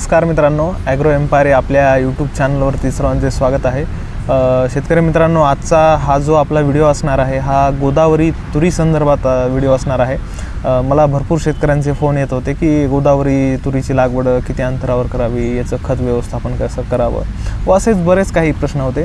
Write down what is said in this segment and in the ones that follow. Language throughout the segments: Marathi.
नमस्कार मित्रांनो ॲग्रो एम्पायर आपल्या यूट्यूब चॅनलवरती सर्वांचे स्वागत आहे. शेतकरी मित्रांनो आजचा हा जो आपला व्हिडिओ असणार आहे हा गोदावरी तुरी संदर्भात व्हिडिओ असणार आहे. मला भरपूर शेतकऱ्यांचे फोन येत होते की गोदावरी तुरीची लागवड किती अंतरावर करावी याचं खत व्यवस्थापन कसं करावं व असेच बरेच काही प्रश्न होते.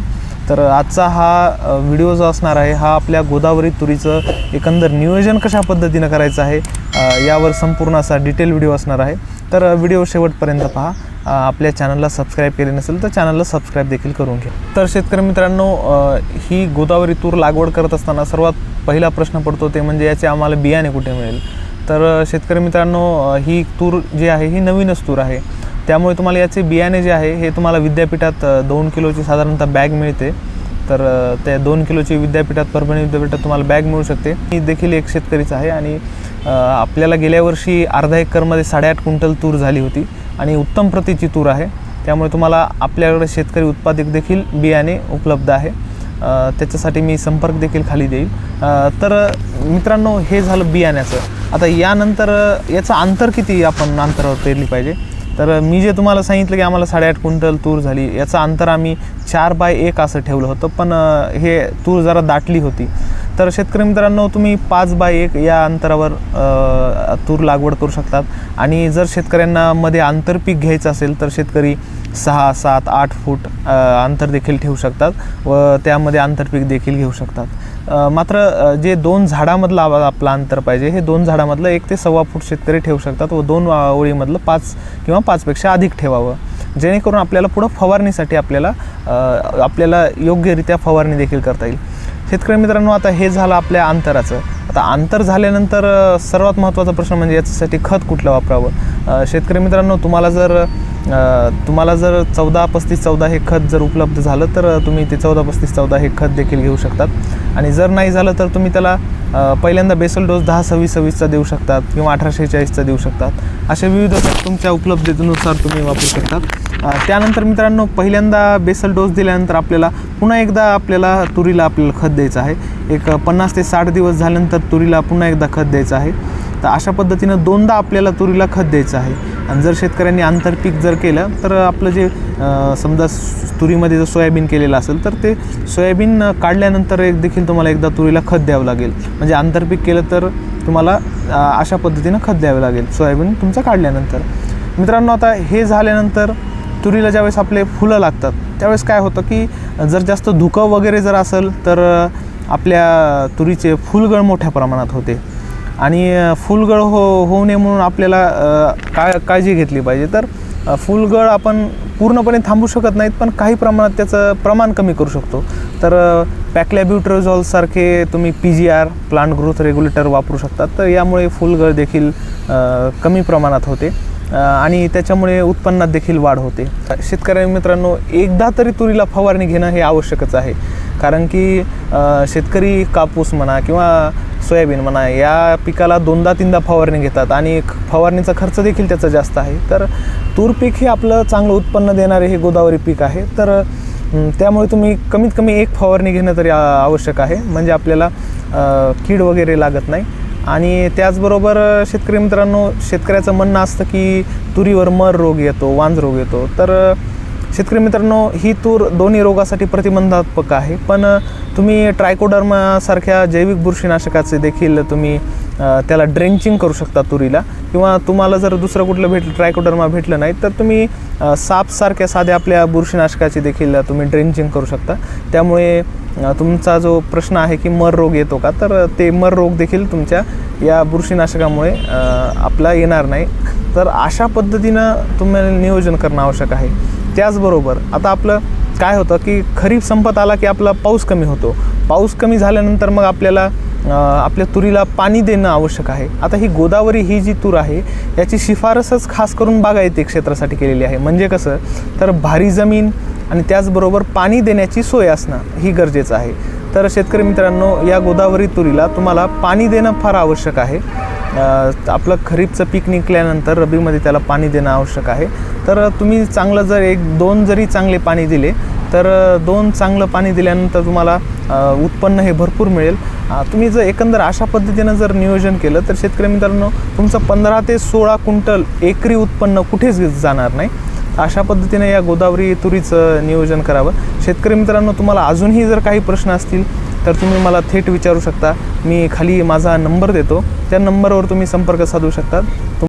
तर आजचा हा व्हिडिओ जो असणार आहे हा आपल्या गोदावरी तुरीचं एकंदर नियोजन कशा पद्धतीनं करायचं आहे यावर संपूर्ण असा डिटेल व्हिडिओ असणार आहे. तर व्हिडिओ शेवटपर्यंत पहा. आपल्या चॅनलला सबस्क्राईब केले नसेल तर चॅनलला सबस्क्राईब देखील करून घ्या. तर शेतकरी मित्रांनो ही गोदावरी तूर लागवड करत असताना सर्वात पहिला प्रश्न पडतो ते म्हणजे याचे आम्हाला बियाणे कुठे मिळेल? तर शेतकरी मित्रांनो ही तूर जी आहे ही नवीनच तूर आहे. त्यामुळे तुम्हाला याचे बियाणे जे आहे हे तुम्हाला विद्यापीठात दोन किलोची साधारणतः बॅग मिळते. तर त्या दोन किलोची विद्यापीठात परभणी विद्यापीठात तुम्हाला बॅग मिळू शकते. ही देखील एक शेतकरीच आहे आणि आपल्याला गेल्या वर्षी अर्धा एकरमध्ये साडेआठ क्विंटल तूर झाली होती आणि उत्तम प्रतीची तूर आहे. त्यामुळे तुम्हाला आपल्याकडे शेतकरी उत्पादक देखील बियाणे उपलब्ध आहे. त्याच्यासाठी मी संपर्क देखील खाली देईल. तर मित्रांनो हे झालं बियाण्याचं. आता यानंतर याचं अंतर किती आपण अंतरावर पेरली पाहिजे? तर मी जे तुम्हाला सांगितलं की आम्हाला साडेआठ क्विंटल तूर झाली याचं अंतर आम्ही चार बाय एक असं ठेवलं होतं पण हे तूर जरा दाटली होती. तर शेतकरी मित्रांनो तुम्ही पाच बाय एक या अंतरावर तूर लागवड करू शकतात. आणि जर शेतकऱ्यांना मध्ये आंतरपीक घ्यायचं असेल तर शेतकरी सहा सात आठ फूट अंतर देखील ठेवू शकतात व त्यामध्ये आंतरपीक देखील घेऊ शकतात. मात्र जे दोन झाडामधलं आवा- आपलं अंतर पाहिजे हे दोन झाडामधलं एक ते सव्वा फूट शेतकरी ठेवू शकतात व दोन ओळीमधलं पाच किंवा पाचपेक्षा अधिक ठेवावं. जेणेकरून आपल्याला पुढं फवारणीसाठी आपल्याला आपल्याला योग्यरित्या फवारणी देखील करता येईल. शेतकरी मित्रांनो आता हे झालं आपल्या अंतराचं. आता अंतर झाल्यानंतर सर्वात महत्त्वाचा प्रश्न म्हणजे याच्यासाठी खत कुठलं वापरावं? शेतकरी मित्रांनो तुम्हाला जर तुम्हाला जर चौदा पस्तीस चौदा हे खत जर उपलब्ध झालं तर तुम्ही ते चौदा पस्तीस चौदा हे खत देखील घेऊ शकतात. आणि जर नाही झालं तर तुम्ही त्याला पहिल्यांदा बेसल डोस दहा सव्वीस सव्वीसचा देऊ शकतात किंवा अठराशे चाळीसचा देऊ शकतात. असे विविध खत तुमच्या उपलब्धतेनुसार तुम्ही वापरू शकतात. त्यानंतर मित्रांनो पहिल्यांदा बेसल डोस दिल्यानंतर आपल्याला पुन्हा एकदा आपल्याला तुरीला आपल्याला खत द्यायचं आहे. एक पन्नास ते साठ दिवस झाल्यानंतर तुरीला पुन्हा एकदा खत द्यायचं आहे. तर अशा पद्धतीनं दोनदा आपल्याला तुरीला खत द्यायचं आहे. आणि जर शेतकऱ्यांनी आंतरपीक जर केलं तर आपलं जे समजा तुरीमध्ये जर सोयाबीन केलेलं असेल तर ते सोयाबीन काढल्यानंतर एक देखील तुम्हाला एकदा तुरीला खत द्यावं लागेल. म्हणजे आंतरपीक केलं तर तुम्हाला अशा पद्धतीनं खत द्यावं लागेल सोयाबीन तुमचं काढल्यानंतर. मित्रांनो आता हे झाल्यानंतर तुरीला ज्यावेळेस आपले फुलं लागतात त्यावेळेस काय होतं की जर जास्त धुकं वगैरे जर असेल तर आपल्या तुरीचे फुलगळ मोठ्या प्रमाणात होते. आणि फुलगळ हो होऊ नये म्हणून आपल्याला अ, काय काळजी घेतली पाहिजे. तर फुलगळ आपण पूर्णपणे थांबू शकत नाहीत पण काही प्रमाणात त्याचं प्रमाण कमी करू शकतो. तर पॅक्लॅब्युट्रोझॉलसारखे तुम्ही P G R plant growth regulator वापरू शकतात. तर यामुळे फुलगळ देखील कमी प्रमाणात होते आणि त्याच्यामुळे उत्पन्नात देखील वाढ होते. शेतकऱ्यांनी मित्रांनो एकदा तरी तुरीला फवारणी घेणं हे आवश्यकच आहे. कारण की शेतकरी कापूस म्हणा किंवा सोयाबीन म्हणा या पिकाला दोनदा तीनदा फवारणी घेतात आणि फवारणीचा खर्च देखील त्याचा जास्त आहे. तर तूर पीक हे आपलं चांगलं उत्पन्न देणारे हे गोदावरी पीक आहे. तर त्यामुळे तुम्ही कमीत कमी एक फवारणी घेणं तरी आवश्यक आहे. म्हणजे आपल्याला कीड वगैरे लागत नाही. आणि त्याचबरोबर शेतकरी मित्रांनो शेतकऱ्याचं म्हणणं असतं की तुरीवर मर रोग येतो वांज रोग येतो. तर शेतकरी मित्रांनो ही तूर दोन्ही रोगासाठी प्रतिबंधात्मक आहे. पण तुम्ही ट्रायकोडर्मासारख्या जैविक बुरशीनाशकाचे देखील तुम्ही त्याला ड्रेंचिंग करू शकता तुरीला. किंवा तुम्हाला जर दुसरं कुठलं भेटलं ट्रायकोडर्मा भेटलं नाही तर तुम्ही सापसारख्या साध्या आपल्या बुरशीनाशकाचे देखील तुम्ही ड्रेंचिंग करू शकता. त्यामुळे तुमचा जो प्रश्न आहे की मर रोग येतो का तर ते मर रोग देखील तुमच्या या बुरशीनाशकामुळे आपला येणार नाही. तर अशा पद्धतीनं तुम्हाला नियोजन करणं आवश्यक आहे. त्याचबरोबर आता आपलं काय होतं की खरीप संपत आला की आपला पाऊस कमी होतो. पाऊस कमी झाल्यानंतर मग आपल्याला आपल्या तुरीला पाणी देणं आवश्यक आहे. आता ही गोदावरी ही जी तूर आहे याची शिफारसच खास करून बागायती क्षेत्रासाठी केलेली आहे. म्हणजे कसं? तर भारी जमीन आणि त्याचबरोबर पाणी देण्याची सोय असणं ही गरजेचं आहे. तर शेतकरी मित्रांनो या गोदावरी तुरीला तुम्हाला पाणी देणं फार आवश्यक आहे. आपलं खरीपचं पीक निघल्यानंतर रबीमध्ये त्याला पाणी देणं आवश्यक आहे. तर तुम्ही चांगलं जर एक दोन जरी चांगले पाणी दिले तर दोन चांगलं पाणी दिल्यानंतर तुम्हाला उत्पन्न हे भरपूर मिळेल. तुम्ही जर एकंदर अशा पद्धतीनं जर नियोजन केलं तर शेतकरी मित्रांनो तुमचं पंधरा ते सोळा क्विंटल एकरी उत्पन्न कुठेच जाणार नाही. अशा पद्धतीने या गोदावरी तुरीचं नियोजन करावं. शेतकरी मित्रांनो तुम्हाला अजूनही जर काही प्रश्न असतील तर तुम्ही मला थेट विचारू शकता. मी खाली माझा नंबर देतो. त्या नंबरवर तुम्ही संपर्क साधू शकता.